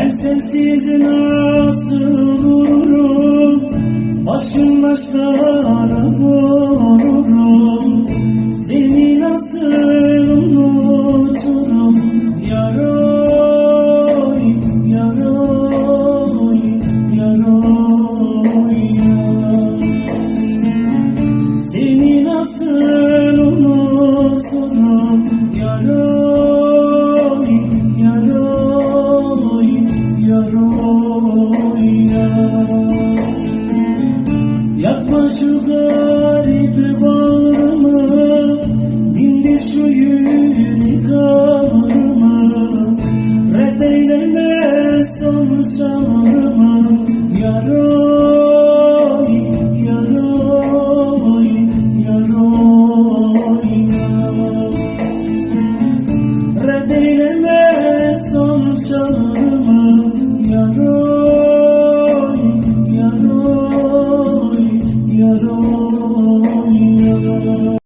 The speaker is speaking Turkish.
Ben sensiz nasıl dururum? Başım başlara vururum şu garip bağrımı Dindir şu yürek ağrımı Reddeyleme son çağrımı Yaroy, yaroy, yaroy, Reddeyleme 嗯。